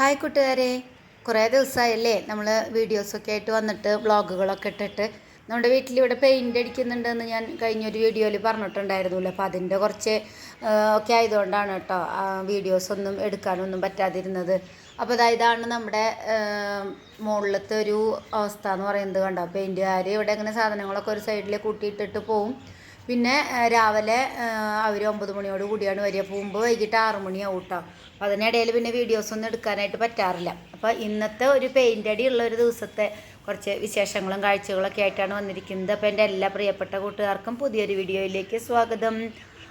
Hi കൂട്ടുകാരെ. കുറേ ദിവസമായല്ലേ നമ്മൾ വീഡിയോസൊക്കെ ആയിട്ട് വന്നിട്ട് വ്ളോഗുകളൊക്കെ ഇട്ടിട്ട്. നമ്മുടെ വീട്ടിൽ ഇവിടെ പെയിന്റ് അടിക്കുന്നുണ്ടെന്ന് ഞാൻ കഴിഞ്ഞൊരു വീഡിയോയിൽ പറഞ്ഞിട്ടുണ്ടായിരുന്നല്ലോ. അപ്പോൾ അതിന്റെ കുറച്ച് ഒക്കെ ആയതുകൊണ്ടാണ് കേട്ടോ വീഡിയോസൊന്നും എടുക്കാനൊന്നും പറ്റാതിരുന്നത്. അപ്പോൾ അതാ ഇതാണ് നമ്മുടെ മുകളിലത്തെ ഒരു അവസ്ഥ എന്ന് പറയുന്നത് കണ്ടോ. പെയിന്റുകാർ ഇവിടെ ഇങ്ങനെ സാധനങ്ങളൊക്കെ ഒരു സൈഡിൽ കൂട്ടിയിട്ടിട്ട് പോവും. പിന്നെ രാവിലെ അവർ ഒമ്പത് മണിയോട് കൂടിയാണ് വരിക. പോകുമ്പോൾ വൈകിട്ട് ആറ് മണിയാവും കേട്ടോ അപ്പോൾ അതിനിടയിൽ പിന്നെ വീഡിയോസൊന്നും എടുക്കാനായിട്ട് പറ്റാറില്ല. അപ്പോൾ ഇന്നത്തെ ഒരു പെയിന്റ് അടി ഉള്ള ഒരു ദിവസത്തെ കുറച്ച് വിശേഷങ്ങളും കാഴ്ചകളൊക്കെ ആയിട്ടാണ് വന്നിരിക്കുന്നത്. അപ്പോൾ എന്റെ എല്ലാ പ്രിയപ്പെട്ട കൂട്ടുകാർക്കും പുതിയൊരു വീഡിയോയിലേക്ക് സ്വാഗതം.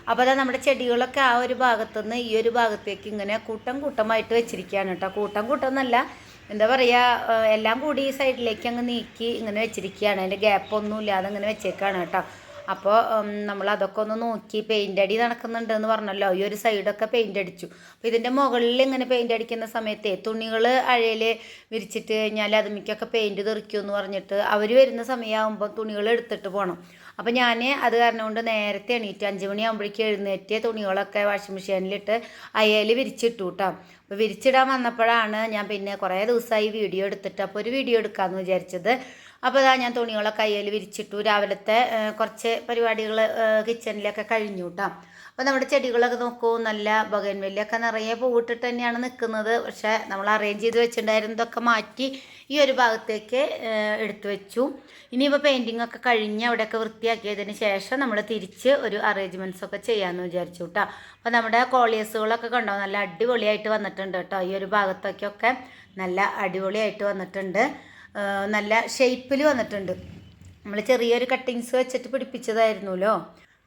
അപ്പോൾ അതാ നമ്മുടെ ചെടികളൊക്കെ ആ ഒരു ഭാഗത്തുനിന്ന് ഈ ഒരു ഭാഗത്തേക്ക് ഇങ്ങനെ കൂട്ടം കൂട്ടമായിട്ട് വെച്ചിരിക്കുകയാണ് കേട്ടോ. കൂട്ടം കൂട്ടം എന്നല്ല എന്താ പറയുക എല്ലാം കൂടി ഈ സൈഡിലേക്ക് അങ്ങ് നീക്കി ഇങ്ങനെ വെച്ചിരിക്കുകയാണ്. അതിന്റെ ഗ്യാപ്പൊന്നും ഇല്ലാതെ ഇങ്ങനെ വെച്ചേക്കാണ് കേട്ടോ. അപ്പോൾ നമ്മൾ അതൊക്കെ ഒന്ന് നോക്കി പെയിന്റ് അടി നടക്കുന്നുണ്ട് എന്ന് പറഞ്ഞല്ലോ. ഈ ഒരു സൈഡൊക്കെ പെയിന്റ് അടിച്ചു. അപ്പോൾ ഇതിന്റെ മുകളിൽ ഇങ്ങനെ പെയിന്റ് അടിക്കുന്ന സമയത്തെ തുണികൾ അഴയിൽ വിരിച്ചിട്ട് കഴിഞ്ഞാൽ അത് മിക്കൊക്കെ പെയിന്റ് തെറിക്കും എന്ന് പറഞ്ഞിട്ട് അവർ വരുന്ന സമയമാകുമ്പോൾ തുണികൾ എടുത്തിട്ട് പോകണം അപ്പോൾ ഞാൻ അത് കാരണം കൊണ്ട് നേരത്തെ എണീറ്റ് അഞ്ച് മണിയാകുമ്പോഴേക്കും എഴുന്നേറ്റ് തുണികളൊക്കെ വാഷിംഗ് മെഷീനിലിട്ട് അയയിൽ വിരിച്ചിട്ടു കേട്ടോ അപ്പോൾ വിരിച്ചിടാൻ വന്നപ്പോഴാണ് ഞാൻ പിന്നെ കുറേ ദിവസമായി വീഡിയോ എടുത്തിട്ട്. അപ്പോൾ ഒരു വീഡിയോ എടുക്കാമെന്ന് വിചാരിച്ചത്. അപ്പോൾ ഇതാ ഞാൻ തുണികളെ കയ്യിൽ വിരിച്ചിട്ടു. രാവിലത്തെ കുറച്ച് പരിപാടികൾ കിച്ചണിലൊക്കെ കഴിഞ്ഞു കേട്ടോ അപ്പോൾ നമ്മുടെ ചെടികളൊക്കെ നോക്കൂ നല്ല ബഗൻവെല്ലൊക്കെ നിറയെ പൂവിട്ടിട്ട് തന്നെയാണ് നിൽക്കുന്നത് പക്ഷേ നമ്മൾ അറേഞ്ച് ചെയ്ത് വെച്ചിട്ടുണ്ടായിരുന്നതൊക്കെ മാറ്റി ഈ ഒരു ഭാഗത്തേക്ക് എടുത്തു വെച്ചു. ഇനിയിപ്പോൾ പെയിന്റിംഗ് ഒക്കെ കഴിഞ്ഞ് അവിടെയൊക്കെ വൃത്തിയാക്കിയതിന് ശേഷം നമ്മൾ തിരിച്ച് ഒരു അറേഞ്ച്മെന്റ്സ് ഒക്കെ ചെയ്യാമെന്ന് വിചാരിച്ചു കേട്ടോ അപ്പോൾ നമ്മുടെ കോളിയസുകളൊക്കെ കണ്ടോ നല്ല അടിപൊളിയായിട്ട് വന്നിട്ടുണ്ട് കേട്ടോ. ഈ ഒരു ഭാഗത്തൊക്കെയൊക്കെ നല്ല അടിപൊളിയായിട്ട് വന്നിട്ടുണ്ട്. നല്ല ഷേപ്പിൽ വന്നിട്ടുണ്ട്. നമ്മൾ ചെറിയൊരു കട്ടിങ്സ് വെച്ചിട്ട് പിടിപ്പിച്ചതായിരുന്നല്ലോ.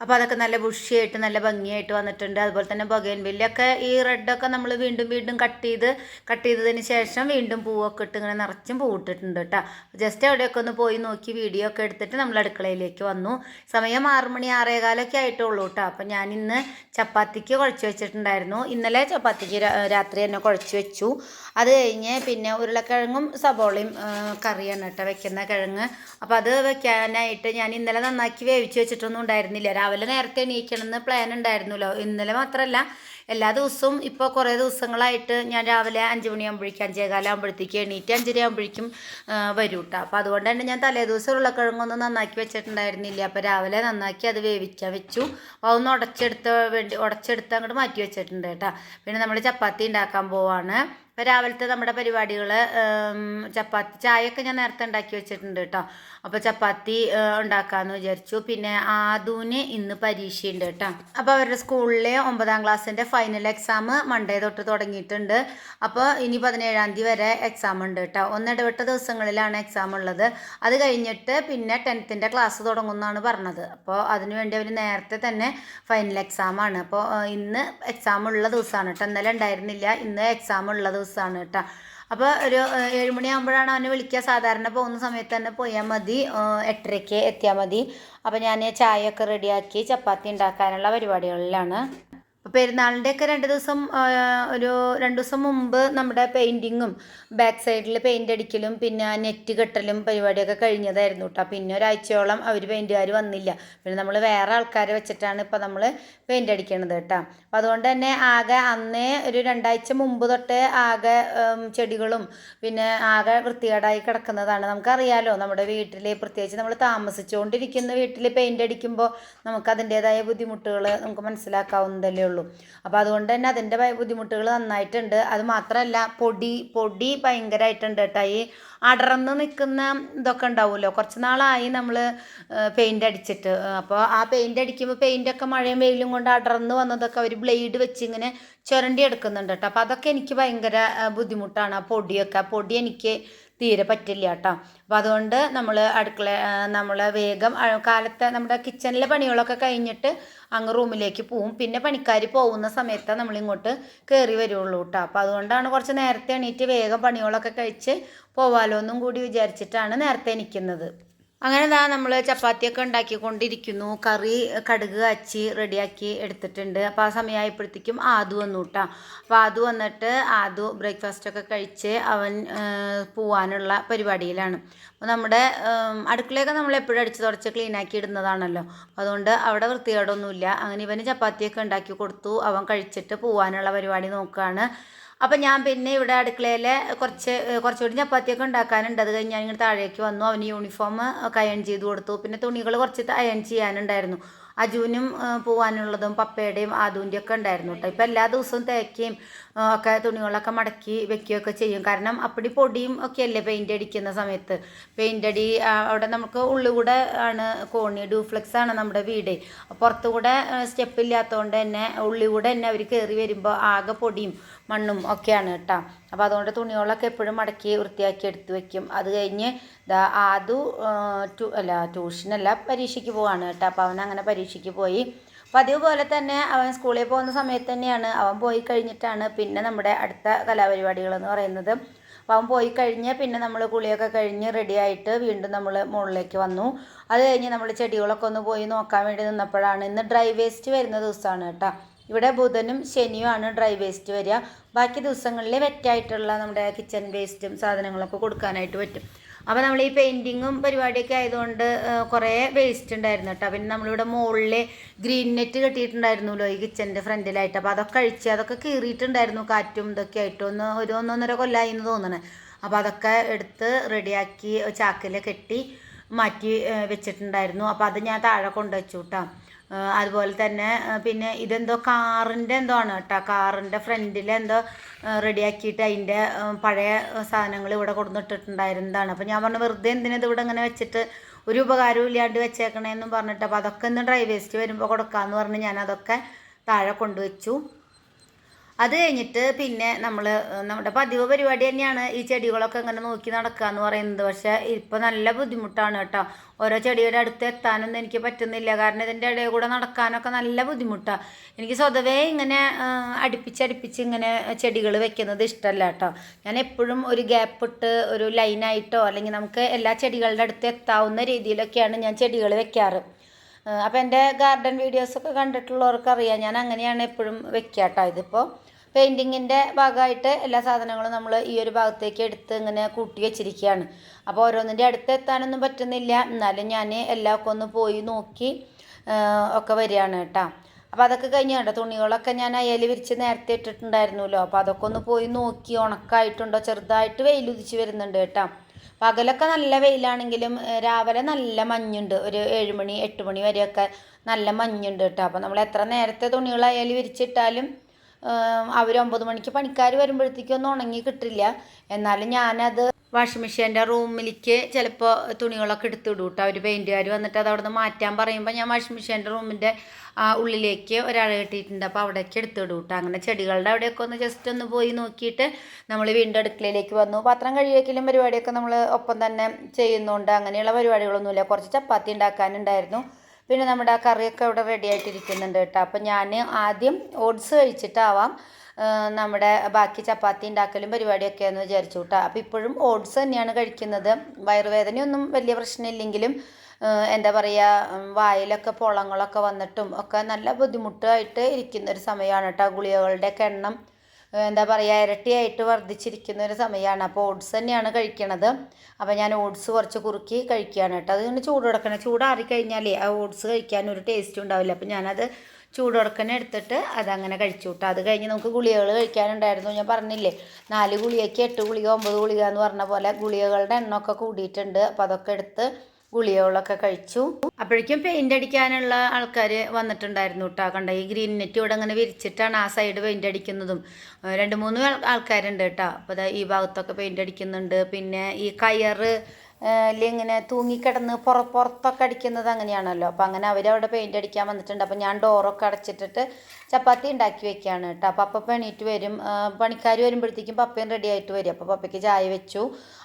അപ്പോൾ അതൊക്കെ നല്ല ബുഷിയായിട്ട് നല്ല ഭംഗിയായിട്ട് വന്നിട്ടുണ്ട്. അതുപോലെ തന്നെ ബൊഗൈൻവില്ലൊക്കെ ഈ റെഡൊക്കെ നമ്മൾ വീണ്ടും വീണ്ടും കട്ട് ചെയ്ത് കട്ട് ചെയ്തതിന് ശേഷം വീണ്ടും പൂവൊക്കെ ഇട്ട് ഇങ്ങനെ നിറച്ചും പൂവിട്ടിട്ടുണ്ട് കേട്ടോ ജസ്റ്റ് അവിടെയൊക്കെ ഒന്ന് പോയി നോക്കി വീഡിയോ ഒക്കെ എടുത്തിട്ട് നമ്മൾ അടുക്കളയിലേക്ക് വന്നു. സമയം ആറ് മണി ആറേകാലൊക്കെ ആയിട്ടുള്ളൂ കേട്ടോ അപ്പോൾ ഞാൻ ഇന്ന് ചപ്പാത്തിക്ക് കുഴച്ച് വെച്ചിട്ടുണ്ടായിരുന്നു. ഇന്നലെ ചപ്പാത്തിക്ക് രാത്രി തന്നെ കുഴച്ച് വെച്ചു. അത് കഴിഞ്ഞ് പിന്നെ ഉരുളക്കിഴങ്ങും സബോളയും കറിയാണ് കേട്ടോ വെക്കുന്ന കിഴങ്ങ്. അപ്പോൾ അത് വെക്കാനായിട്ട് ഞാൻ ഇന്നലെ നന്നാക്കി വേവിച്ച് വെച്ചിട്ടൊന്നും ഉണ്ടായിരുന്നില്ല. രാവിലെ നേരത്തെ എണീക്കണമെന്ന് പ്ലാൻ ഉണ്ടായിരുന്നല്ലോ. ഇന്നലെ മാത്രമല്ല എല്ലാ ദിവസവും ഇപ്പോൾ കുറേ ദിവസങ്ങളായിട്ട് ഞാൻ രാവിലെ അഞ്ച് മണിയാകുമ്പോഴേക്കും അഞ്ചേകാലാകുമ്പോഴത്തേക്ക് എണീറ്റ് അഞ്ചര ആകുമ്പോഴേക്കും വരും കേട്ടോ അപ്പോൾ അതുകൊണ്ട് തന്നെ ഞാൻ തലേ ദിവസം ഉരുളക്കിഴങ്ങൊന്നും നന്നാക്കി വെച്ചിട്ടുണ്ടായിരുന്നില്ല. അപ്പോൾ രാവിലെ നന്നാക്കി അത് വേവിക്കാൻ വെച്ചു. അപ്പോൾ അതൊന്ന് ഉടച്ചെടുത്ത് വേണ്ടി ഉടച്ചെടുത്ത് അങ്ങോട്ട് മാറ്റി വെച്ചിട്ടുണ്ട് കേട്ടോ. പിന്നെ നമ്മൾ ചപ്പാത്തി ഉണ്ടാക്കാൻ പോവാണ്. രാവിലത്തെ നമ്മുടെ പരിപാടികൾ ചപ്പാത്തി ചായയൊക്കെ ഞാൻ നേരത്തെ ഉണ്ടാക്കി വെച്ചിട്ടുണ്ട് കേട്ടോ അപ്പോൾ ചപ്പാത്തി ഉണ്ടാക്കാന്ന് വിചാരിച്ചു. പിന്നെ ആദൂന് ഇന്ന് പരീക്ഷയുണ്ട് കേട്ടോ. അപ്പോൾ അവരുടെ സ്കൂളിലെ ഒമ്പതാം ക്ലാസ്സിന്റെ ഫൈനൽ എക്സാം മൺഡേ തൊട്ട് തുടങ്ങിയിട്ടുണ്ട്. അപ്പോൾ ഇനി പതിനേഴാം തീയതി വരെ എക്സാം ഉണ്ട് കേട്ടോ. ഒന്നിടവിട്ട ദിവസങ്ങളിലാണ് എക്സാം ഉള്ളത്. അത് കഴിഞ്ഞിട്ട് പിന്നെ ടെൻത്തിന്റെ ക്ലാസ് തുടങ്ങുന്നാണ് പറഞ്ഞത്. അപ്പോൾ അതിനുവേണ്ടി അവർ നേരത്തെ തന്നെ ഫൈനൽ എക്സാമാണ് അപ്പോൾ ഇന്ന് എക്സാം ഉള്ള ദിവസമാണ് കേട്ടോ. ഇന്നലെ ഉണ്ടായിരുന്നില്ല. ഇന്ന് എക്സാം ഉള്ള ദിവസമാണ് കേട്ടോ. അപ്പോൾ ഒരു ഏഴുമണിയാകുമ്പോഴാണ് അവനെ വിളിക്കുക. സാധാരണ പോകുന്ന സമയത്ത് തന്നെ പോയാൽ മതി. എട്ടരയ്ക്ക് എത്തിയാൽ മതി. അപ്പോൾ ഞാൻ ചായയൊക്കെ റെഡിയാക്കി ചപ്പാത്തി ഉണ്ടാക്കാനുള്ള പരിപാടികളിലാണ്. അപ്പോൾ പെരുന്നാളിന്റെയൊക്കെ രണ്ട് ദിവസം ഒരു രണ്ട് ദിവസം മുമ്പ് നമ്മുടെ പെയിന്റിങ്ങും ബാക്ക് സൈഡിൽ പെയിന്റ് അടിക്കലും പിന്നെ നെറ്റ് കെട്ടലും പരിപാടിയൊക്കെ കഴിഞ്ഞതായിരുന്നു കേട്ടോ പിന്നെ ഒരാഴ്ചയോളം അവർ പെയിന്റുകാർ വന്നില്ല. പിന്നെ നമ്മൾ വേറെ ആൾക്കാരെ വെച്ചിട്ടാണ് ഇപ്പോൾ നമ്മൾ പെയിന്റ് അടിക്കണത് കേട്ടോ അപ്പോൾ അതുകൊണ്ട് തന്നെ ആകെ അന്നേ ഒരു രണ്ടാഴ്ച മുമ്പ് തൊട്ട് ആകെ ചെടികളും പിന്നെ ആകെ വൃത്തികേടായി കിടക്കുന്നതാണ്. നമുക്കറിയാലോ നമ്മുടെ വീട്ടിൽ പ്രത്യേകിച്ച് നമ്മൾ താമസിച്ചുകൊണ്ടിരിക്കുന്ന വീട്ടിൽ പെയിന്റ് അടിക്കുമ്പോൾ നമുക്ക് അതിന്റേതായ ബുദ്ധിമുട്ടുകൾ നമുക്ക് മനസ്സിലാക്കാവുന്നതല്ലേ ഉള്ളൂ. അപ്പോൾ അതുകൊണ്ട് തന്നെ അതിന്റെ ബുദ്ധിമുട്ടുകൾ നന്നായിട്ടുണ്ട്. അത് മാത്രമല്ല പൊടി പൊടി ഭയങ്കരമായിട്ടുണ്ട് കേട്ടോ. ഈ അടർന്ന് നിൽക്കുന്ന ഇതൊക്കെ ഉണ്ടാവുമല്ലോ. കുറച്ച് നാളായി നമ്മൾ പെയിന്റ് അടിച്ചിട്ട്. അപ്പോൾ ആ പെയിന്റ് അടിക്കുമ്പോൾ പെയിന്റൊക്കെ മഴയും വെയിലും കൊണ്ട് അടർന്ന് വന്നതൊക്കെ അവർ ബ്ലേഡ് വെച്ച് ഇങ്ങനെ ചുരണ്ടി എടുക്കുന്നുണ്ട് കേട്ടോ അപ്പോൾ അതൊക്കെ എനിക്ക് ഭയങ്കര ബുദ്ധിമുട്ടാണ്. ആ പൊടിയൊക്കെ ആ പൊടി എനിക്ക് തീരെ പറ്റില്ല കേട്ടോ അപ്പോൾ അതുകൊണ്ട് നമ്മൾ അടുക്കള നമ്മൾ വേഗം കാലത്തെ നമ്മുടെ കിച്ചണിലെ പണികളൊക്കെ കഴിഞ്ഞിട്ട് അങ്ങ് റൂമിലേക്ക് പോവും. പിന്നെ പണിക്കാർ പോകുന്ന സമയത്താണ് നമ്മളിങ്ങോട്ട് കയറി വരുള്ളൂ കേട്ടോ അപ്പോൾ അതുകൊണ്ടാണ് കുറച്ച് നേരത്തെ എണീറ്റ് വേഗം പണികളൊക്കെ കഴിച്ച് പോവാലോ എന്നും കൂടി വിചാരിച്ചിട്ടാണ് നേരത്തെ നിൽക്കുന്നത് അങ്ങനെ ഇതാ നമ്മൾ ചപ്പാത്തിയൊക്കെ ഉണ്ടാക്കിക്കൊണ്ടിരിക്കുന്നു. കറി കടുക് അച്ചി റെഡിയാക്കി എടുത്തിട്ടുണ്ട്. അപ്പോൾ ആ സമയമായപ്പോഴത്തേക്കും ആദു വന്നു കേട്ടോ അപ്പോൾ ആദു വന്നിട്ട് ആദു ബ്രേക്ക്ഫാസ്റ്റൊക്കെ കഴിച്ച് അവൻ പോവാനുള്ള പരിപാടിയിലാണ്. അപ്പോൾ നമ്മുടെ അടുക്കളയൊക്കെ നമ്മൾ എപ്പോഴും അടിച്ച് തുടച്ച് ക്ലീൻ ആക്കി ഇടുന്നതാണല്ലോ. അതുകൊണ്ട് അവിടെ വൃത്തികേടൊന്നുമില്ല. അങ്ങനെ ഇവന് ചപ്പാത്തിയൊക്കെ ഉണ്ടാക്കി കൊടുത്തു. അവൻ കഴിച്ചിട്ട് പോവാനുള്ള പരിപാടി നോക്കുകയാണ് അപ്പം ഞാൻ പിന്നെ ഇവിടെ അടുക്കളയിൽ കുറച്ച് കുറച്ചുകൂടി ചപ്പാത്തിയൊക്കെ ഉണ്ടാക്കാനുണ്ട്. അത് കഴിഞ്ഞ് ഞാൻ ഇങ്ങനെ താഴേക്ക് വന്നു. അവന് യൂണിഫോം അയൺ ചെയ്ത് കൊടുത്തു. പിന്നെ തുണികൾ കുറച്ച് അയൺ ചെയ്യാനുണ്ടായിരുന്നു. അജുവിനും പോവാനുള്ളതും പപ്പയുടെയും ആദുവിന്റെ ഒക്കെ ഉണ്ടായിരുന്നു കേട്ടോ ഇപ്പം എല്ലാ ദിവസവും തേക്കുകയും ഒക്കെ തുണികളൊക്കെ മടക്കി വെക്കുകയൊക്കെ ചെയ്യും. കാരണം അപ്പടി പൊടിയും ഒക്കെ അല്ലേ പെയിന്റ് അടിക്കുന്ന സമയത്ത്. പെയിന്റ് അടി അവിടെ നമുക്ക് ഉള്ളിലൂടെ ആണ് കോണി ഡ്യൂഫ്ലെക്സ് ആണ് നമ്മുടെ വീട്. പുറത്തുകൂടെ സ്റ്റെപ്പ് ഇല്ലാത്തതുകൊണ്ട് തന്നെ ഉള്ളിലൂടെ തന്നെ അവർ കയറി വരുമ്പോൾ ആകെ പൊടിയും മണ്ണും ഒക്കെയാണ് കേട്ടോ അപ്പോൾ അതുകൊണ്ട് തുണികളൊക്കെ എപ്പോഴും മടക്കി വൃത്തിയാക്കി എടുത്ത് വെക്കും. അത് കഴിഞ്ഞ് ദാ ആദു ട്യൂ അല്ല ട്യൂഷനല്ല പരീക്ഷയ്ക്ക് പോവാണ് കേട്ടോ. അപ്പോൾ അവൻ അങ്ങനെ പരീക്ഷയ്ക്ക് പോയി. പതിവ് പോലെ തന്നെ അവൻ സ്കൂളിൽ പോകുന്ന സമയത്ത് തന്നെയാണ് അവൻ പോയി കഴിഞ്ഞിട്ടാണ് പിന്നെ നമ്മുടെ അടുത്ത കലാപരിപാടികളെന്ന് പറയുന്നത്. അപ്പോൾ അവൻ പോയി കഴിഞ്ഞ് പിന്നെ നമ്മൾ കുളിയൊക്കെ കഴിഞ്ഞ് റെഡിയായിട്ട് വീണ്ടും നമ്മൾ മുകളിലേക്ക് വന്നു. അത് കഴിഞ്ഞ് നമ്മൾ ചെടികളൊക്കെ ഒന്ന് പോയി നോക്കാൻ വേണ്ടി നിന്നപ്പോഴാണ് ഇന്ന് ഡ്രൈ വേസ്റ്റ് വരുന്ന ദിവസമാണ് കേട്ടോ. ഇവിടെ ബുധനും ശനിയുമാണ് ഡ്രൈ വേസ്റ്റ് വരിക. ബാക്കി ദിവസങ്ങളിൽ വെറ്റായിട്ടുള്ള നമ്മുടെ കിച്ചൺ വേസ്റ്റും സാധനങ്ങളൊക്കെ കൊടുക്കാനായിട്ട് പറ്റും. അപ്പോൾ നമ്മൾ ഈ പെയിന്റിങ്ങും പരിപാടിയൊക്കെ ആയതുകൊണ്ട് കുറേ വേസ്റ്റ് ഉണ്ടായിരുന്നു കേട്ടോ. പിന്നെ നമ്മളിവിടെ മുകളിൽ ഗ്രീൻ നെറ്റ് കെട്ടിയിട്ടുണ്ടായിരുന്നല്ലോ ഈ കിച്ചന്റെ ഫ്രണ്ടിലായിട്ട്. അപ്പോൾ അതൊക്കെ അഴിച്ച് അതൊക്കെ കീറിയിട്ടുണ്ടായിരുന്നു കാറ്റും ഇതൊക്കെ ആയിട്ട്. ഒന്ന് ഒരു ഒന്നൊന്നര കൊല്ലായി എന്ന് തോന്നണേ. അപ്പോൾ അതൊക്കെ എടുത്ത് റെഡിയാക്കി ചാക്കിൽ കെട്ടി മാറ്റി വെച്ചിട്ടുണ്ടായിരുന്നു. അപ്പോൾ അത് ഞാൻ താഴെ കൊണ്ടുവച്ചു കേട്ടോ. അതുപോലെ തന്നെ പിന്നെ ഇതെന്തോ കാറിന്റെ എന്തോ ആണ് കേട്ടോ. കാറിന്റെ ഫ്രണ്ടിൽ എന്തോ റെഡിയാക്കിയിട്ട് അതിന്റെ പഴയ സാധനങ്ങൾ ഇവിടെ കൊടുന്നിട്ടിട്ടുണ്ടായിരുന്നതാണ് അപ്പോൾ ഞാൻ പറഞ്ഞു വെറുതെ എന്തിനാ ഇത് ഇവിടെ ഇങ്ങനെ വെച്ചിട്ട് ഒരു ഉപകാരവും ഇല്ലാണ്ട് വെച്ചേക്കണേന്നും പറഞ്ഞിട്ട്. അപ്പോൾ അതൊക്കെ ഒന്ന് ഡ്രൈ വേസ്റ്റ് വരുമ്പോൾ കൊടുക്കാമെന്ന് പറഞ്ഞ് ഞാൻ അതൊക്കെ താഴെ കൊണ്ടുവച്ചു. അത് കഴിഞ്ഞിട്ട് പിന്നെ നമ്മൾ നമ്മുടെ പതിവ് പരിപാടി തന്നെയാണ് ഈ ചെടികളൊക്കെ ഇങ്ങനെ നോക്കി നടക്കുക എന്ന് പറയുന്നത്. പക്ഷേ ഇപ്പം നല്ല ബുദ്ധിമുട്ടാണ് കേട്ടോ. ഓരോ ചെടിയുടെ അടുത്ത് എത്താനൊന്നും എനിക്ക് പറ്റുന്നില്ല. കാരണം ഇതിന്റെ ഇടയിൽ കൂടെ നടക്കാനൊക്കെ നല്ല ബുദ്ധിമുട്ടാണ് എനിക്ക് സ്വതവേ ഇങ്ങനെ അടുപ്പിച്ചടുപ്പിച്ച് ഇങ്ങനെ ചെടികൾ വെക്കുന്നത് ഇഷ്ടമല്ല കേട്ടോ. ഞാൻ എപ്പോഴും ഒരു ഗ്യാപ്പ് ഇട്ട് ഒരു ലൈനായിട്ടോ അല്ലെങ്കിൽ നമുക്ക് എല്ലാ ചെടികളുടെ അടുത്ത് എത്താവുന്ന രീതിയിലൊക്കെയാണ് ഞാൻ ചെടികൾ വെക്കാറ്. അപ്പോൾ എന്റെ ഗാർഡൻ വീഡിയോസൊക്കെ കണ്ടിട്ടുള്ളവർക്ക് അറിയാം. ഞാൻ അങ്ങനെയാണ് എപ്പോഴും വെക്കാട്ടോ കേട്ടോ ഇതിപ്പോൾ പെയിന്റിങ്ങിന്റെ ഭാഗമായിട്ട് എല്ലാ സാധനങ്ങളും നമ്മൾ ഈ ഒരു ഭാഗത്തേക്ക് എടുത്ത് ഇങ്ങനെ കൂട്ടി വെച്ചിരിക്കുകയാണ്. അപ്പോൾ ഓരോന്നിന്റെ അടുത്ത് എത്താനൊന്നും പറ്റുന്നില്ല. എന്നാലും ഞാൻ എല്ലാമൊക്കെ ഒന്ന് പോയി നോക്കി ഒക്കെ വരികയാണ് കേട്ടോ. അപ്പോൾ അതൊക്കെ കഴിഞ്ഞ് കേട്ടോ തുണികളൊക്കെ ഞാൻ അയൽ വിരിച്ച് നേരത്തെ ഇട്ടിട്ടുണ്ടായിരുന്നല്ലോ. അപ്പോൾ അതൊക്കെ ഒന്ന് പോയി നോക്കി ഉണക്കായിട്ടുണ്ടോ? ചെറുതായിട്ട് വെയിലുദിച്ച് വരുന്നുണ്ട് കേട്ടോ. പകലൊക്കെ നല്ല വെയിലാണെങ്കിലും രാവിലെ നല്ല മഞ്ഞുണ്ട്. ഒരു ഏഴ് മണി എട്ട് മണി വരെയൊക്കെ നല്ല മഞ്ഞുണ്ട് കേട്ടോ. അപ്പോൾ നമ്മൾ എത്ര നേരത്തെ തുണികളായാലും വിരിച്ചിട്ടാലും അവർ ഒമ്പത് മണിക്ക് പണിക്കാർ വരുമ്പോഴത്തേക്കും ഒന്നും ഉണങ്ങി കിട്ടില്ല. എന്നാലും ഞാനത് വാഷിംഗ് മെഷീന്റെ റൂമിലേക്ക് ചിലപ്പോൾ തുണികളൊക്കെ എടുത്തിടും കേട്ടോ അവർ പെയിന്റുകാർ വന്നിട്ട് അത് അവിടെ നിന്ന് മാറ്റാൻ പറയുമ്പോൾ ഞാൻ വാഷിംഗ് മെഷീന്റെ റൂമിന്റെ ഉള്ളിലേക്ക് ഒരാൾ കെട്ടിയിട്ടുണ്ട്. അപ്പോൾ അവിടേക്ക് എടുത്തിടും കേട്ടോ അങ്ങനെ ചെടികളുടെ അവിടെയൊക്കെ ഒന്ന് ജസ്റ്റ് ഒന്ന് പോയി നോക്കിയിട്ട് നമ്മൾ വീണ്ടും അടുക്കളയിലേക്ക് വന്നു. പാത്രം കഴുകിയേക്കലും പരിപാടിയൊക്കെ നമ്മൾ ഒപ്പം തന്നെ ചെയ്യുന്നുണ്ട്. അങ്ങനെയുള്ള പരിപാടികളൊന്നുമില്ല. കുറച്ച് ചപ്പാത്തി ഉണ്ടാക്കാനുണ്ടായിരുന്നു. പിന്നെ നമ്മുടെ ആ കറിയൊക്കെ ഇവിടെ റെഡി ആയിട്ടിരിക്കുന്നുണ്ട് കേട്ടോ അപ്പം ഞാൻ ആദ്യം ഓട്സ് കഴിച്ചിട്ടാവാം. നമ്മുടെ ബാക്കി ചപ്പാത്തി ഉണ്ടാക്കലും പരിപാടിയൊക്കെ എന്ന് വിചാരിച്ചു കേട്ടോ അപ്പോൾ ഇപ്പോഴും ഓട്സ് തന്നെയാണ് കഴിക്കുന്നത്. വയറുവേദനയൊന്നും വലിയ പ്രശ്നമില്ലെങ്കിലും എന്താ പറയുക വായിലൊക്കെ പൊളങ്ങളൊക്കെ വന്നിട്ടും ഒക്കെ നല്ല ബുദ്ധിമുട്ടായിട്ട് ഇരിക്കുന്ന ഒരു സമയമാണ് കേട്ടോ ഗുളികകളുടെയൊക്കെ എണ്ണം എന്താ പറയുക ഇരട്ടിയായിട്ട് വർദ്ധിച്ചിരിക്കുന്ന ഒരു സമയമാണ്. അപ്പോൾ ഓട്സ് തന്നെയാണ് കഴിക്കണത്. അപ്പോൾ ഞാൻ ഓട്സ് കുറച്ച് കുറുക്കി കഴിക്കുകയാണ് കേട്ടോ അത് ഇങ്ങനെ ചൂട് കൊടുക്കണം ചൂടാറി കഴിഞ്ഞാലേ ആ ഓട്സ് കഴിക്കാൻ ഒരു ടേസ്റ്റ് ഉണ്ടാവില്ല. അപ്പോൾ ഞാനത് ചൂട് കൊടുക്കണ എടുത്തിട്ട് അതങ്ങനെ കഴിച്ചു കൂട്ടാം അത് കഴിഞ്ഞ് നമുക്ക് ഗുളികകൾ കഴിക്കാനുണ്ടായിരുന്നു. ഞാൻ പറഞ്ഞില്ലേ നാല് ഗുളികയ്ക്ക് എട്ട് ഗുളിക ഒമ്പത് ഗുളിക എന്ന് പറഞ്ഞ പോലെ ഗുളികകളുടെ എണ്ണമൊക്കെ കൂടിയിട്ടുണ്ട്. അപ്പോൾ അതൊക്കെ എടുത്ത് ഗുളികകളൊക്കെ കഴിച്ചു. അപ്പോഴേക്കും പെയിന്റ് അടിക്കാനുള്ള ആൾക്കാർ വന്നിട്ടുണ്ടായിരുന്നു കേട്ടോ കണ്ട ഈ ഗ്രീൻ നെറ്റ് ഇവിടെ അങ്ങനെ വിരിച്ചിട്ടാണ് ആ സൈഡ് പെയിന്റ് അടിക്കുന്നതും. രണ്ട് മൂന്ന് ആൾ- ആൾക്കാരുണ്ട് കേട്ടോ അപ്പോൾ ഈ ഭാഗത്തൊക്കെ പെയിന്റ് അടിക്കുന്നുണ്ട്. പിന്നെ ഈ കയറ് ഏഹ് ഇങ്ങനെ തൂങ്ങിക്കിടന്ന് പുറ പുറത്തൊക്കെ അടിക്കുന്നത് അങ്ങനെയാണല്ലോ. അപ്പോൾ അങ്ങനെ അവരവിടെ പെയിന്റ് അടിക്കാൻ വന്നിട്ടുണ്ട്. അപ്പോൾ ഞാൻ ഡോറൊക്കെ അടച്ചിട്ടിട്ട് ചപ്പാത്തി ഉണ്ടാക്കി വെക്കുകയാണ് കേട്ടോ. അപ്പോൾ പപ്പ എണീറ്റ് വരും. പണിക്കാർ വരുമ്പോഴത്തേക്കും പപ്പയും റെഡി ആയിട്ട് വരും. അപ്പോൾ പപ്പയ്ക്ക് ചായ വെച്ചു.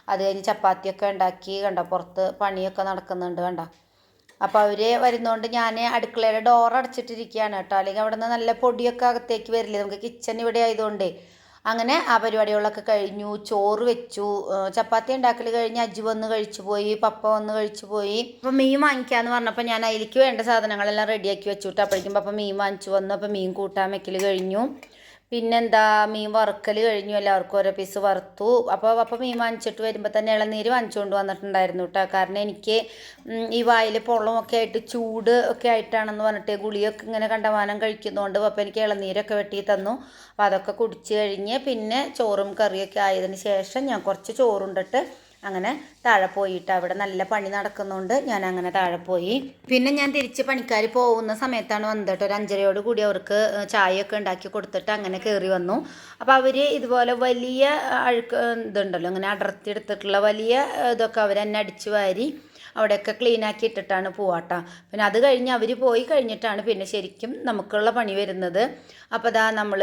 അത് കഴിഞ്ഞ് ചപ്പാത്തിയൊക്കെ ഉണ്ടാക്കി കണ്ടോ പുറത്ത് പണിയൊക്കെ നടക്കുന്നുണ്ട് കണ്ടോ. അപ്പോൾ അവർ വരുന്നതുകൊണ്ട് ഞാൻ അടുക്കളയുടെ ഡോർ അടച്ചിട്ടിരിക്കുകയാണ് കേട്ടോ. അല്ലെങ്കിൽ അവിടെ നിന്ന് നല്ല പൊടിയൊക്കെ അകത്തേക്ക് വരില്ലേ? നമുക്ക് കിച്ചൺ ഇവിടെ ആയതുകൊണ്ടേ അങ്ങനെ ആ പരിപാടികളൊക്കെ കഴിഞ്ഞു. ചോറ് വെച്ചു. ചപ്പാത്തി ഉണ്ടാക്കൽ കഴിഞ്ഞ് അജ്ജി വന്ന് കഴിച്ചു പോയി പപ്പ വന്ന് കഴിച്ചു പോയി. അപ്പോൾ മീൻ വാങ്ങിക്കാന്ന് പറഞ്ഞപ്പോൾ ഞാൻ അതിലേക്ക് വേണ്ട സാധനങ്ങളെല്ലാം റെഡിയാക്കി വെച്ചു അപ്പോഴേക്കും പപ്പ മീൻ വാങ്ങിച്ചു വന്നു. അപ്പോൾ മീൻ കൂട്ടാൻ വെക്കൽ കഴിഞ്ഞു. പിന്നെന്താ മീൻ വറുക്കൽ കഴിഞ്ഞു എല്ലാവർക്കും ഓരോ പീസ് വറുത്തു. അപ്പോൾ അപ്പോൾ മീൻ വാങ്ങിച്ചിട്ട് വരുമ്പോൾ തന്നെ ഇളനീര് വാങ്ങിച്ചുകൊണ്ട് വന്നിട്ടുണ്ടായിരുന്നു കേട്ടോ കാരണം എനിക്ക് ഈ വായിൽ പൊള്ളമൊക്കെ ആയിട്ട് ചൂട് ഒക്കെ ആയിട്ടാണെന്ന് പറഞ്ഞിട്ട് ഗുളിയൊക്കെ ഇങ്ങനെ കണ്ടമാനം കഴിക്കുന്നതുകൊണ്ട് അപ്പോൾ എനിക്ക് ഇളനീരൊക്കെ വെട്ടി തന്നു. അപ്പോൾ അതൊക്കെ കുടിച്ച് കഴിഞ്ഞ് പിന്നെ ചോറും കറിയൊക്കെ ആയതിന് ശേഷം ഞാൻ കുറച്ച് ചോറുണ്ടിട്ട് അങ്ങനെ താഴെ പോയിട്ട് അവിടെ നല്ല പണി നടക്കുന്നതുകൊണ്ട് ഞാൻ അങ്ങനെ താഴെ പോയി. പിന്നെ ഞാൻ തിരിച്ച് പണിക്കാർ പോകുന്ന സമയത്താണ് വന്നിട്ട് ഒരു അഞ്ചരയോട് കൂടി അവർക്ക് ചായയൊക്കെ ഉണ്ടാക്കി കൊടുത്തിട്ട് അങ്ങനെ കയറി വന്നു. അപ്പോൾ അവർ ഇതുപോലെ വലിയ അഴുക്ക് ഇതുണ്ടല്ലോ അങ്ങനെ അടർത്തി എടുത്തിട്ടുള്ള വലിയ ഇതൊക്കെ അവർ എന്നെ അടിച്ചു വാരി അവിടെയൊക്കെ ക്ലീനാക്കി ഇട്ടിട്ടാണ് പോവാട്ടോ. പിന്നെ അത് കഴിഞ്ഞ് അവർ പോയി കഴിഞ്ഞിട്ടാണ് പിന്നെ ശരിക്കും നമുക്കുള്ള പണി വരുന്നത്. അപ്പോൾ ദാ നമ്മൾ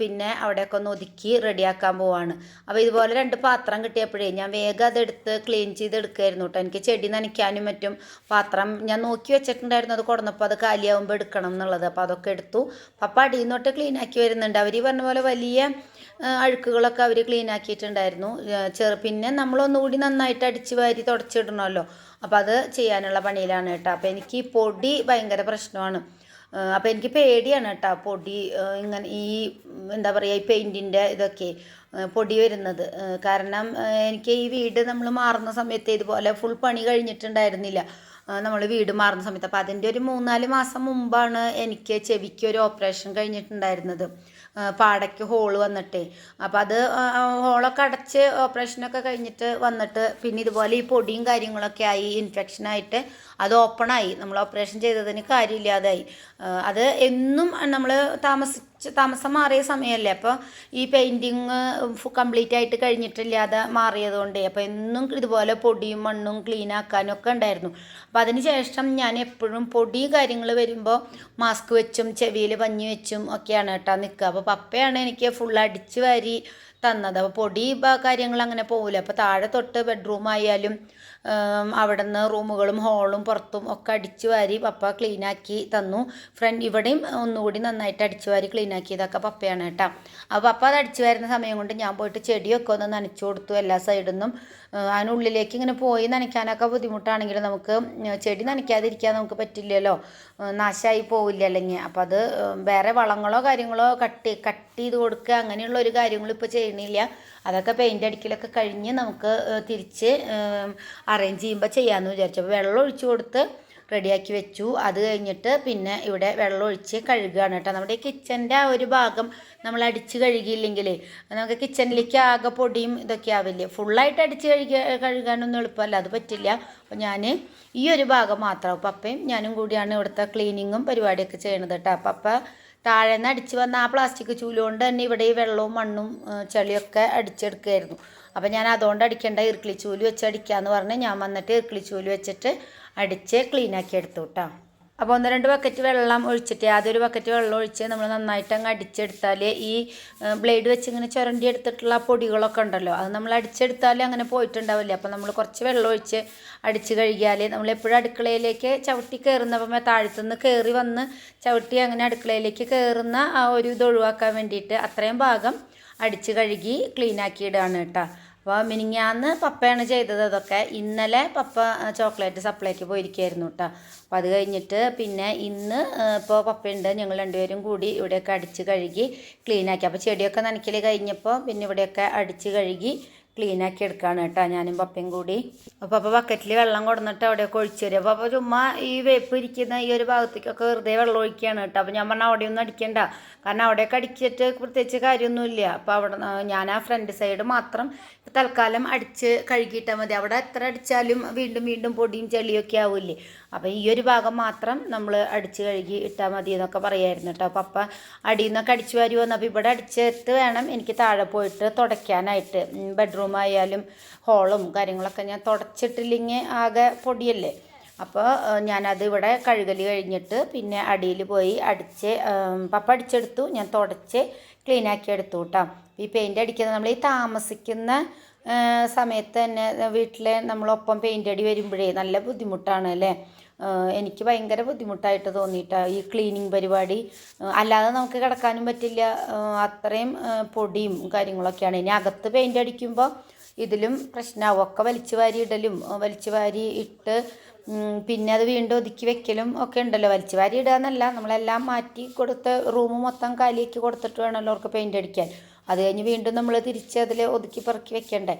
പിന്നെ അവിടെയൊക്കെ ഒന്ന് ഒതുക്കി റെഡിയാക്കാൻ പോവാണ്. അപ്പോൾ ഇതുപോലെ രണ്ട് പാത്രം കിട്ടിയപ്പോഴേ ഞാൻ വേഗം അതെടുത്ത് ക്ലീൻ ചെയ്തെടുക്കുമായിരുന്നു കേട്ടോ. എനിക്ക് ചെടി നനയ്ക്കാനും മറ്റും പാത്രം ഞാൻ നോക്കി വെച്ചിട്ടുണ്ടായിരുന്നു. അത് കൊടുന്നപ്പോൾ അത് കാലിയാവുമ്പോൾ എടുക്കണം എന്നുള്ളത്. അപ്പോൾ അതൊക്കെ എടുത്തു. പപ്പ അടിയിൽ നിന്നോട്ട് ക്ലീൻ ആക്കി വരുന്നുണ്ട്. അവർ പറഞ്ഞ പോലെ വലിയ അഴുക്കുകളൊക്കെ അവർ ക്ലീൻ ആക്കിയിട്ടുണ്ടായിരുന്നു. ചെറു പിന്നെ നമ്മളൊന്നുകൂടി നന്നായിട്ട് അടിച്ച് വാരി തുടച്ചിടണമല്ലോ. അപ്പോൾ അത് ചെയ്യാനുള്ള പണിയിലാണ് കേട്ടോ. അപ്പോൾ എനിക്ക് പൊടി ഭയങ്കര പ്രശ്നമാണ്. അപ്പോൾ എനിക്ക് പേടിയാണ് കേട്ടോ പൊടി ഇങ്ങനെ ഈ എന്താ പറയുക ഈ പെയിന്റിന്റെ ഇതൊക്കെ പൊടി വരുന്നത്. കാരണം എനിക്ക് ഈ വീട് നമ്മൾ മാറുന്ന സമയത്ത് ഇതുപോലെ ഫുൾ പണി കഴിഞ്ഞിട്ടുണ്ടായിരുന്നില്ല. നമ്മൾ വീട് മാറുന്ന സമയത്ത്. അപ്പോൾ അതിന്റെ ഒരു മൂന്നാൽ മാസം മുമ്പാണ് എനിക്ക് ചെവിക്ക് ഒരു ഓപ്പറേഷൻ കഴിഞ്ഞിട്ടുണ്ടായിരുന്നത്. പാടയ്ക്ക് ഹോൾ വന്നിട്ടേ. അപ്പോൾ അത് ഹോളൊക്കെ അടച്ച് ഓപ്പറേഷനൊക്കെ കഴിഞ്ഞിട്ട് വന്നിട്ട് പിന്നെ ഇതുപോലെ ഈ പൊടിയും കാര്യങ്ങളൊക്കെ ആയി ഇൻഫെക്ഷൻ ആയിട്ട് അത് ഓപ്പണായി നമ്മൾ ഓപ്പറേഷൻ ചെയ്തതിന് കാര്യമില്ലാതായി. അത് എന്നും നമ്മൾ താമസിച്ച് താമസം മാറിയ സമയമല്ലേ അപ്പോൾ ഈ പെയിന്റിങ് കംപ്ലീറ്റ് ആയിട്ട് കഴിഞ്ഞിട്ടില്ലാതെ മാറിയതുകൊണ്ടേ. അപ്പോൾ എന്നും ഇതുപോലെ പൊടിയും മണ്ണും ക്ലീൻ ആക്കാനും ഒക്കെ ഉണ്ടായിരുന്നു. അപ്പോൾ അതിന് ശേഷം ഞാൻ എപ്പോഴും പൊടി കാര്യങ്ങൾ വരുമ്പോൾ മാസ്ക് വെച്ചും ചെവിയിൽ പഞ്ഞി വെച്ചും ഒക്കെയാണ് കേട്ടോ നിൽക്കുക. അപ്പോൾ പപ്പയാണ് എനിക്ക് ഫുൾ അടിച്ച് വാരി തന്നത്. അപ്പോൾ പൊടി കാര്യങ്ങൾ അങ്ങനെ പോകില്ല അപ്പോൾ താഴെ തൊട്ട് ബെഡ്റൂം ആയാലും അവിടെ നിന്ന് റൂമുകളും ഹോളും പുറത്തും ഒക്കെ അടിച്ചു വാരി പപ്പ ക്ലീനാക്കി തന്നു. ഫ്രണ്ട് ഇവിടെയും ഒന്നുകൂടി നന്നായിട്ട് അടിച്ചു വാരി ക്ലീനാക്കിയതൊക്കെ പപ്പയാണ് കേട്ടോ. അപ്പോൾ പപ്പ അത് അടിച്ചു വരുന്ന സമയം കൊണ്ട് ഞാൻ പോയിട്ട് ചെടിയൊക്കെ ഒന്ന് നനച്ചു കൊടുത്തു എല്ലാ സൈഡിൽ നിന്നും അതിനുള്ളിലേക്ക് ഇങ്ങനെ പോയി നനയ്ക്കാനൊക്കെ ബുദ്ധിമുട്ടാണെങ്കിലും നമുക്ക് ചെടി നനയ്ക്കാതിരിക്കാൻ നമുക്ക് പറ്റില്ലല്ലോ. നാശമായി പോവില്ല അല്ലെങ്കിൽ. അപ്പോൾ അത് വേറെ വളങ്ങളോ കാര്യങ്ങളോ കട്ട് കട്ട് ചെയ്ത് കൊടുക്കുക അങ്ങനെയുള്ള ഒരു കാര്യങ്ങളും ഇപ്പോൾ ചെയ്യണില്ല അതൊക്കെ പെയിന്റ് അടിക്കലൊക്കെ കഴിഞ്ഞ് നമുക്ക് തിരിച്ച് അറേഞ്ച് ചെയ്യുമ്പോൾ ചെയ്യാമെന്ന് വിചാരിച്ചു. അപ്പോൾ വെള്ളം ഒഴിച്ചു കൊടുത്ത് റെഡിയാക്കി വെച്ചു. അത് കഴിഞ്ഞിട്ട് പിന്നെ ഇവിടെ വെള്ളം ഒഴിച്ച് കഴുകുകയാണ് കേട്ടോ. നമ്മുടെ കിച്ചന്റെ ആ ഒരു ഭാഗം നമ്മൾ അടിച്ച് കഴുകിയില്ലെങ്കിൽ നമുക്ക് കിച്ചണിലേക്ക് ആകെ പൊടിയും ഇതൊക്കെ ആവില്ലേ? ഫുള്ളായിട്ട് അടിച്ച് കഴുകി കഴുകാനൊന്നും എളുപ്പമല്ല. അത് പറ്റില്ല. അപ്പോൾ ഞാൻ ഈ ഒരു ഭാഗം മാത്രം. പപ്പയും ഞാനും കൂടിയാണ് ഇവിടുത്തെ ക്ലീനിങ്ങും പരിപാടിയൊക്കെ ചെയ്യണത് കേട്ടോ. പപ്പ താഴെ നിന്ന് അടിച്ച് വന്ന ആ പ്ലാസ്റ്റിക് ചൂൽ കൊണ്ട് തന്നെ ഇവിടെ ഈ വെള്ളവും മണ്ണും ചെളിയൊക്കെ അടിച്ചെടുക്കുമായിരുന്നു അപ്പോൾ ഞാൻ അതുകൊണ്ട് അടിക്കേണ്ട ഇർക്കിളി ചൂൽ വെച്ച് അടിക്കാമെന്ന് പറഞ്ഞ് ഞാൻ വന്നിട്ട് ഇർക്കിളി ചൂൽ വെച്ചിട്ട് അടിച്ച് ക്ലീനാക്കി എടുത്തു കേട്ടോ അപ്പോൾ ഒന്ന് രണ്ട് ബക്കറ്റ് വെള്ളം ഒഴിച്ചിട്ട് ഒരു ബക്കറ്റ് വെള്ളം ഒഴിച്ച് നമ്മൾ നന്നായിട്ട് അങ്ങ് അടിച്ചെടുത്താൽ ഈ ബ്ലേഡ് വെച്ച് ഇങ്ങനെ ചുരണ്ടി എടുത്തിട്ടുള്ള പൊടികളൊക്കെ ഉണ്ടല്ലോ അത് നമ്മൾ അടിച്ചെടുത്താൽ അങ്ങനെ പോയിട്ടുണ്ടാവില്ല. അപ്പോൾ നമ്മൾ കുറച്ച് വെള്ളം ഒഴിച്ച് അടിച്ച് കഴുകിയാൽ നമ്മൾ എപ്പോഴും അടുക്കളയിലേക്ക് ചവിട്ടി കയറുന്നപ്പോൾ താഴത്തുനിന്ന് കയറി വന്ന് ചവിട്ടി അങ്ങനെ അടുക്കളയിലേക്ക് കയറുന്ന ആ ഒരു ഇത് ഒഴിവാക്കാൻ വേണ്ടിയിട്ട് അത്രയും ഭാഗം അടിച്ച് കഴുകി ക്ലീനാക്കി ഇടുകയാണ് കേട്ടോ. അപ്പോൾ മിനിങ്ങാന്ന് പപ്പയാണ് ചെയ്തത് അതൊക്കെ. ഇന്നലെ പപ്പ ചോക്ലേറ്റ് സപ്ലൈക്ക് പോയിരിക്കുകയായിരുന്നു കേട്ടോ അപ്പോൾ അത് കഴിഞ്ഞിട്ട് പിന്നെ ഇന്ന് ഇപ്പോൾ പപ്പയുണ്ട്. ഞങ്ങൾ രണ്ടുപേരും കൂടി ഇവിടെയൊക്കെ അടിച്ച് കഴുകി ക്ലീനാക്കി അപ്പോൾ ചെടിയൊക്കെ നനയ്ക്കൽ കഴിഞ്ഞപ്പോൾ പിന്നെ ഇവിടെയൊക്കെ അടിച്ച് കഴുകി ക്ലീനാക്കി എടുക്കുകയാണ് കേട്ടോ ഞാനും പപ്പയും കൂടി. അപ്പോൾ അപ്പോൾ ബക്കറ്റിൽ വെള്ളം കൊടുന്നിട്ട് അവിടെയൊക്കെ ഒഴിച്ചു തരും. അപ്പോൾ അപ്പോൾ ചുമ്മാ ഈ വേപ്പ് ഇരിക്കുന്ന ഈ ഒരു ഭാഗത്തേക്കൊക്കെ വെറുതെ വെള്ളം ഒഴിക്കുകയാണ് കേട്ടോ. അപ്പോൾ ഞാൻ പറഞ്ഞാൽ അവിടെയൊന്നും അടിക്കണ്ട. കാരണം അവിടെയൊക്കെ അടിച്ചിട്ട് പ്രത്യേകിച്ച് കാര്യമൊന്നുമില്ല. അപ്പോൾ അവിടെ ഞാൻ ആ ഫ്രണ്ട് സൈഡ് മാത്രം തൽക്കാലം അടിച്ച് കഴുകിയിട്ടാൽ മതി. അവിടെ എത്ര അടിച്ചാലും വീണ്ടും വീണ്ടും പൊടിയും ചെളിയൊക്കെ ആവില്ലേ. അപ്പോൾ ഈ ഒരു ഭാഗം മാത്രം നമ്മൾ അടിച്ച് കഴുകി ഇട്ടാൽ മതി എന്നൊക്കെ പറയായിരുന്നു കേട്ടോ. പപ്പ അടിയിൽ നിന്നൊക്കെ അടിച്ചു വരുമോ വന്നപ്പോൾ ഇവിടെ അടിച്ചെടുത്ത് വേണം എനിക്ക് താഴെ പോയിട്ട് തുടയ്ക്കാനായിട്ട് ബെഡ്റൂം ആയാലും ഹോളും കാര്യങ്ങളൊക്കെ ഞാൻ തുടച്ചിട്ടില്ലെങ്കിൽ ആകെ പൊടിയല്ലേ. അപ്പോൾ ഞാനത് ഇവിടെ കഴുകൽ കഴിഞ്ഞിട്ട് പിന്നെ അടിയിൽ പോയി അടിച്ച് പപ്പ അടിച്ചെടുത്തു. ഞാൻ തുടച്ച് ക്ലീനാക്കി എടുത്തു കേട്ടോ ഈ പെയിന്റ് അടിക്കുന്നത് നമ്മൾ ഈ താമസിക്കുന്ന സമയത്ത് തന്നെ വീട്ടിൽ നമ്മളൊപ്പം പെയിന്റ് അടി വരുമ്പോഴേ നല്ല ബുദ്ധിമുട്ടാണ് അല്ലേ? എനിക്ക് ഭയങ്കര ബുദ്ധിമുട്ടായിട്ട് തോന്നിയിട്ട ഈ ക്ലീനിങ് പരിപാടി. അല്ലാതെ നമുക്ക് കിടക്കാനും പറ്റില്ല. അത്രയും പൊടിയും കാര്യങ്ങളൊക്കെയാണ്. ഇനി അകത്ത് പെയിന്റ് അടിക്കുമ്പോൾ ഇതിലും പ്രശ്നമാവും ഒക്കെ വലിച്ചു വാരി ഇടലും. വലിച്ചു വാരി ഇട്ട് പിന്നെ അത് വീണ്ടും ഒതുക്കി വെക്കലും ഒക്കെ ഉണ്ടല്ലോ. വലിച്ചു വാരി ഇടുക എന്നല്ല. നമ്മളെല്ലാം മാറ്റി കൊടുത്ത് റൂം മൊത്തം കാലിയാക്കി കൊടുത്തിട്ട് വേണമല്ലോ അവർക്ക് പെയിന്റ് അടിക്കാൻ. അത് കഴിഞ്ഞ് വീണ്ടും നമ്മൾ തിരിച്ച് അതിൽ ഒതുക്കി പെറുക്കി വെക്കണ്ടേ.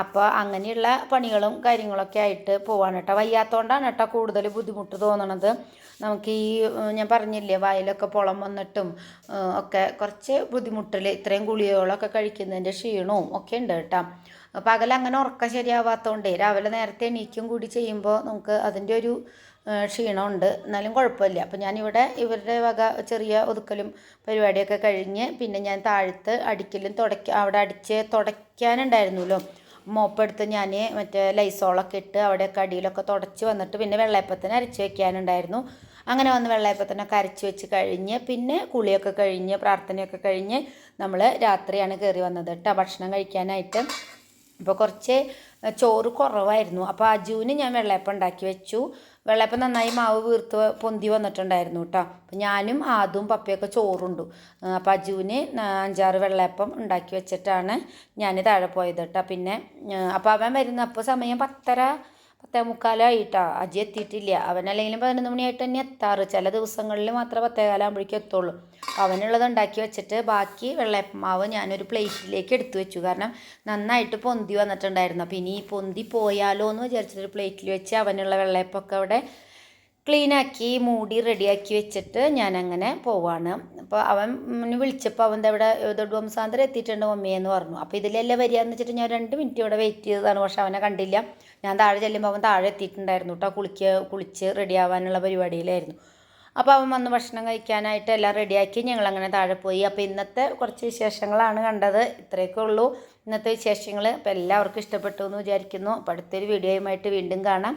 അപ്പോൾ അങ്ങനെയുള്ള പണികളും കാര്യങ്ങളൊക്കെ ആയിട്ട് പോവാണ് കേട്ടോ വയ്യാത്തതുകൊണ്ടാണ് കേട്ടോ കൂടുതൽ ബുദ്ധിമുട്ട് തോന്നണത്. നമുക്ക് ഈ ഞാൻ പറഞ്ഞില്ലേ വായിലൊക്കെ പുളം വന്നിട്ടും ഒക്കെ കുറച്ച് ബുദ്ധിമുട്ടിൽ ഇത്രയും ഗുളികകളൊക്കെ കഴിക്കുന്നതിന്റെ ക്ഷീണവും ഒക്കെ ഉണ്ട് കേട്ടോ പകൽ അങ്ങനെ ഉറക്കം ശരിയാവാത്തതുകൊണ്ട് രാവിലെ നേരത്തെ എണീക്കും കൂടി ചെയ്യുമ്പോൾ നമുക്ക് അതിന്റെ ഒരു ക്ഷീണമുണ്ട്. എന്നാലും കുഴപ്പമില്ല. അപ്പം ഞാനിവിടെ ഇവരുടെ വക ചെറിയ ഒതുക്കലും പരിപാടിയൊക്കെ കഴിഞ്ഞ് പിന്നെ ഞാൻ താഴത്ത് അടിക്കലും തുടയ്ക്ക അവിടെ അടിച്ച് തുടയ്ക്കാനുണ്ടായിരുന്നല്ലോ. മോപ്പെടുത്ത് ഞാൻ മറ്റേ ലൈസോളൊക്കെ ഇട്ട് അവിടെയൊക്കെ അടിയിലൊക്കെ തുടച്ച് വന്നിട്ട് പിന്നെ വെള്ളയപ്പത്തിന് അരച്ച് വെക്കാനുണ്ടായിരുന്നു. അങ്ങനെ വന്ന് വെള്ളയപ്പത്തിനൊക്കെ അരച്ച് വെച്ച് കഴിഞ്ഞ് പിന്നെ കുളിയൊക്കെ കഴിഞ്ഞ് പ്രാർത്ഥനയൊക്കെ കഴിഞ്ഞ് നമ്മൾ രാത്രിയാണ് കയറി വന്നത് കേട്ടോ ഭക്ഷണം കഴിക്കാനായിട്ട്. അപ്പോൾ കുറച്ച് ചോറ് കുറവായിരുന്നു. അപ്പോൾ അജുവിന് ഞാൻ വെള്ളയപ്പം ഉണ്ടാക്കി വെച്ചു. വെള്ളയപ്പം നന്നായി മാവ് വീർത്ത് പൊന്തി വന്നിട്ടുണ്ടായിരുന്നു കേട്ടോ അപ്പോൾ ഞാനും ആദും പപ്പയൊക്കെ ചോറുണ്ടു. അപ്പോൾ അജുവിന് അഞ്ചാറ് വെള്ളയപ്പം ഉണ്ടാക്കി വെച്ചിട്ടാണ് ഞാൻ താഴെ പോയത് കേട്ടോ പിന്നെ അപ്പോൾ അവൻ വരുന്ന അപ്പോൾ സമയം പത്തര പത്തേ മുക്കാലായിട്ടാ. അജി എത്തിയിട്ടില്ല. അവനല്ലെങ്കിലും പതിനൊന്ന് മണിയായിട്ട് തന്നെ എത്താറ്. ചില ദിവസങ്ങളിൽ മാത്രമേ പത്തേകാലാകുമ്പോഴേക്കും എത്തുള്ളൂ. അവനുള്ളത് ഉണ്ടാക്കി വെച്ചിട്ട് ബാക്കി വെള്ളയപ്പമാവ് ഞാനൊരു പ്ലേറ്റിലേക്ക് എടുത്തു വെച്ചു. കാരണം നന്നായിട്ട് പൊന്തി വന്നിട്ടുണ്ടായിരുന്നു. അപ്പോൾ ഇനി പൊന്തി പോയാലോ എന്ന് വിചാരിച്ചിട്ട് പ്ലേറ്റിൽ വെച്ച് അവനുള്ള വെള്ളയപ്പമൊക്കെ അവിടെ ക്ലീനാക്കി മൂടി റെഡിയാക്കി വെച്ചിട്ട് ഞാൻ അങ്ങനെ പോവാണ്. അപ്പോൾ അവൻ വിളിച്ചപ്പോൾ അവൻ അവിടെ ദൊഡ്വം സാന്ദ്ര എത്തിയിട്ടുണ്ട് മമ്മിയെന്ന് പറഞ്ഞു. അപ്പോൾ ഇതിലല്ലേ വരികയെന്ന് വെച്ചിട്ട് ഞാൻ രണ്ട് മിനിറ്റ് ഇവിടെ വെയിറ്റ് ചെയ്തതാണ്. പക്ഷെ അവനെ കണ്ടില്ല. ഞാൻ താഴെ ചെല്ലുമ്പോൾ അവൻ താഴെ എത്തിയിട്ടുണ്ടായിരുന്നു കേട്ടോ കുളിക്ക് കുളിച്ച് റെഡി ആവാനുള്ള പരിപാടിയിലായിരുന്നു. അപ്പോൾ അവൻ വന്ന് ഭക്ഷണം കഴിക്കാനായിട്ട് എല്ലാം റെഡിയാക്കി ഞങ്ങൾ അങ്ങനെ താഴെ പോയി. അപ്പോൾ ഇന്നത്തെ കുറച്ച് വിശേഷങ്ങളാണ് കണ്ടത്. ഇത്രയൊക്കെ ഉള്ളൂ. ഇന്നത്തെ വിശേഷങ്ങൾ അപ്പോൾ എല്ലാവർക്കും ഇഷ്ടപ്പെട്ടു എന്ന് വിചാരിക്കുന്നു. അപ്പോൾ അടുത്തൊരു വീഡിയോയുമായിട്ട് വീണ്ടും കാണാം.